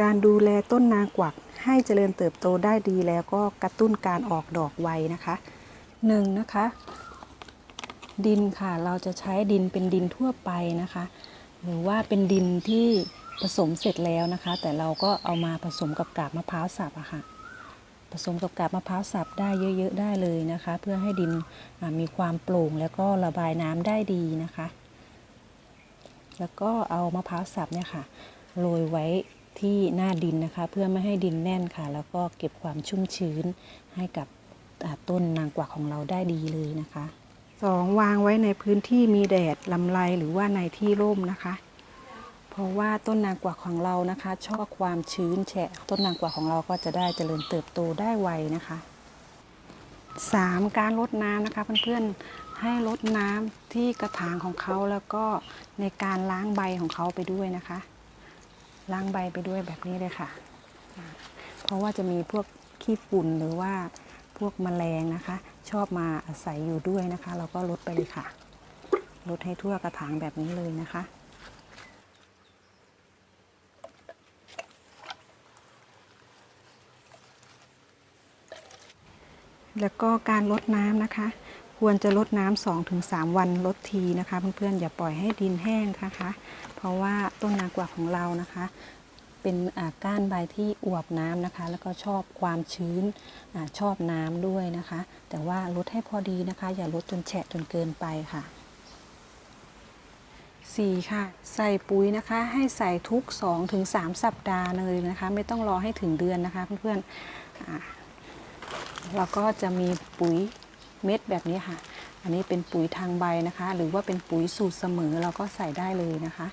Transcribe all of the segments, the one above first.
การดูแลต้นนางกวักให้เจริญเติบโตได้ดีแล้วก็กระตุ้นการออกดอกไวนะคะหนึ่งนะคะ ดินค่ะเราจะใช้ดินเป็นดินทั่วไปนะคะ หรือว่าเป็นดินที่ผสมเสร็จแล้วนะคะ แต่เราก็เอามาผสมกับกาบมะพร้าวสับอะค่ะผสมกับกาบมะพร้าวสับได้เยอะ ๆ ได้เลยนะคะ เพื่อให้ดินมีความโปร่งแล้วก็ระบายน้ำได้ดีนะคะ แล้วก็เอามะพร้าวสับเนี่ยค่ะโรยไว้ ที่หน้าดินนะคะ เพื่อไม่ให้ดินแน่นค่ะ แล้วก็เก็บความชุ่มชื้นให้กับต้นนางกวักของเราได้ดีเลยนะคะสองวางไว้ในพื้นที่มีแดดลำไรหรือว่าในที่ร่มนะคะ เพราะว่าต้นนางกวักของเรานะคะ ชอบความชื้นแฉะต้นนางกวักของเราก็จะได้เจริญเติบโตได้ไวนะคะ 3. การลดน้ำนะคะเพื่อนๆให้ลดน้ำที่กระถางของเขาแล้วก็ในการล้างใบของเขาไปด้วยนะคะ ล้างใบไปด้วยแบบนี้เลยค่ะ เพราะว่าจะมีพวกขี้ฝุ่นหรือว่าพวกแมลงนะคะ ชอบมาอาศัยอยู่ด้วยนะคะ เราก็ลดไปเลยค่ะ ลดให้ทั่วกระถางแบบนี้เลยนะคะแล้วก็การลดน้ำนะคะ ควรจะลดน้ำ2-3ถึงสวันลดทีนะคะเพื่อนๆอย่าปล่อยให้ดินแห้งนะคะ เพราะว่าต้นนากวักของเรานะคะ เป็นก้านใบที่อวบน้ำนะคะ แล้วก็ชอบความชื้นอชอบน้ำด้วยนะคะ แต่ว่าลดให้พอดีนะคะ อย่าลดจนแฉะจนเกินไปค่ะ 4. ค่ะ ใส่ปุ๋ยนะคะให้ใส่ทุก 2-3 สัปดาห์เลยนะคะ ไม่ต้องรอให้ถึงเดือนนะคะเพื่อนๆเราก็จะมีปุ๋ย เม็ดแบบนี้ค่ะ อันนี้เป็นปุ๋ยทางใบนะคะ หรือว่าเป็นปุ๋ยสูตรเสมอเราก็ใส่ได้เลยนะคะ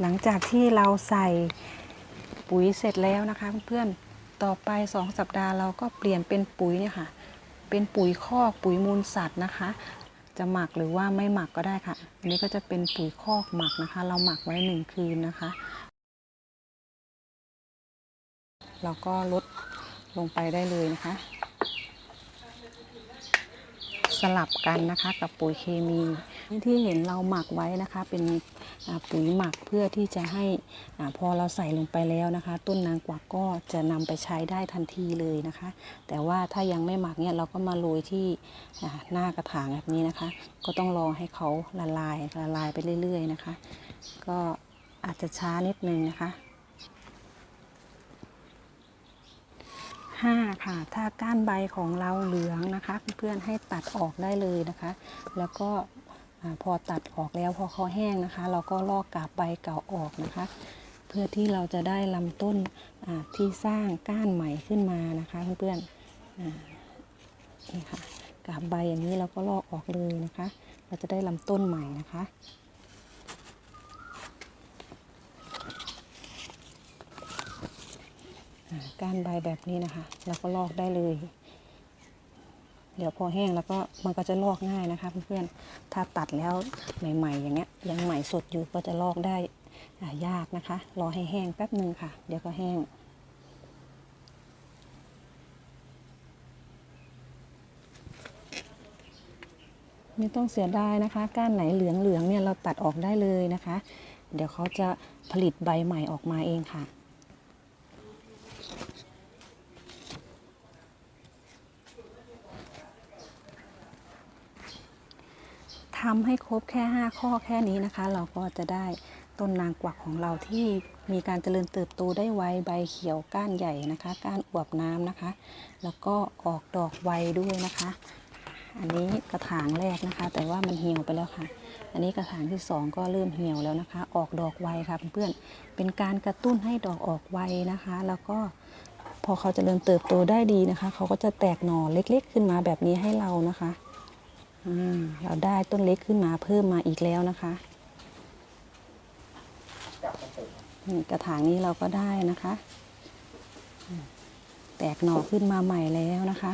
หลังจากที่เราใส่ปุ๋ยเสร็จแล้วนะคะ เพื่อนๆ ต่อไป 2 สัปดาห์เราก็เปลี่ยนเป็นปุ๋ยเนี่ยค่ะ เป็นปุ๋ยคอกปุ๋ยมูลสัตว์นะคะจะหมักหรือว่าไม่หมักก็ได้ค่ะ อันนี้ก็จะเป็นปุ๋ยคอกหมักนะคะ เราหมักไว้หนึ่งคืนนะคะ เราก็ลด ลงไปได้เลยนะคะ สลับกันนะคะกับปุ๋ยเคมีที่เห็นเราหมักไว้นะคะ เป็นปุ๋ยหมักเพื่อที่จะให้อพอเราใส่ลงไปแล้วนะคะ ต้นนางกวักก็จะนำไปใช้ได้ทันทีเลยนะคะ แต่ว่าถ้ายังไม่หมักเนี่ยเราก็มาโรยที่หน้ากระถางแบบนี้นะคะ ก็ต้องรอให้เขาละลายละลายไปเรื่อย ๆ นะคะ ก็อาจจะช้านิดนึงนะคะ 5 ค่ะ ถ้าก้านใบของเราเหลืองนะคะ เพื่อนๆให้ตัดออกได้เลยนะคะ แล้วก็พอตัดออกแล้วพอเขาแห้งนะคะ เราก็ลอกกาบใบเก่าออกนะคะ เพื่อที่เราจะได้ลำต้นที่สร้างก้านใหม่ขึ้นมานะคะเพื่อนๆนี่ค่ะกาบใบอย่างนี้เราก็ลอกออกเลยนะคะ เราจะได้ลำต้นใหม่นะคะ อ่า ก้านใบแบบนี้นะคะ เราก็ลอกได้เลย เดี๋ยวพอแห้งแล้วก็มันก็จะลอกง่ายนะคะ เพื่อนๆ ถ้าตัดแล้วใหม่ ๆ อย่างเงี้ยยังใหม่สดอยู่ก็จะลอกได้ายากนะคะ รอให้แห้งแป๊บหนึ่งค่ะ เดี๋ยวก็แห้งไม่ต้องเสียดายนะคะ ก้านไหนเหลืองๆเนี่ยเราตัดออกได้เลยนะคะ เดี๋ยวเขาจะผลิตใบใหม่ออกมาเองค่ะ ทำให้ครบแค่ 5 ข้อแค่นี้นะคะ เราก็จะได้ต้นนางกวักของเราที่มีการเจริญเติบโตได้ไวใบเขียวก้านใหญ่นะคะ ก้านอวบน้ำนะคะ แล้วก็ออกดอกไวด้วยนะคะ อันนี้กระถางแรกนะคะ แต่ว่ามันเหี่ยวไปแล้วค่ะ อันนี้กระถางที่สองก็เริ่มเหี่ยวแล้วนะคะ ออกดอกไวค่ะเพื่อนๆเป็นการกระตุ้นให้ดอกออกไวนะคะ แล้วก็พอเขาจเจริญเติบโตได้ดีนะคะ เขาก็จะแตกหน่อเล็ก ๆ ขึ้นมาแบบนี้ให้เรานะคะ เราได้ต้นเล็กขึ้นมาเพิ่มมาอีกแล้วนะคะกระถางนี้เราก็ได้นะคะ แตกหน่อขึ้นมาใหม่แล้วนะคะ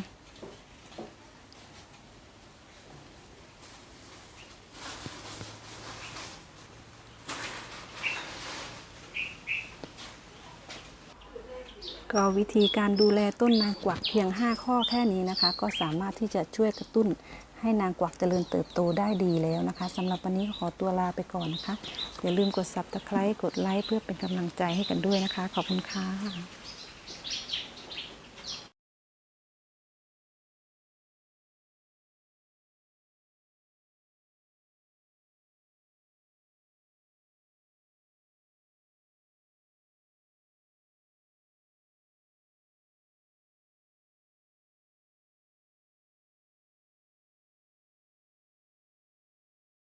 ก็วิธีการดูแลต้นนางกวักเพียง 5 ข้อแค่นี้นะคะ ก็สามารถที่จะช่วยกระตุ้น ให้นางกวักเจริญเติบโตได้ดีแล้วนะคะสำหรับวันนี้ขอตัวลาไปก่อนนะคะ อย่าลืมกดซับสไครต์กดไลค์เพื่อเป็นกำลังใจให้กันด้วยนะคะ ขอบคุณค่ะ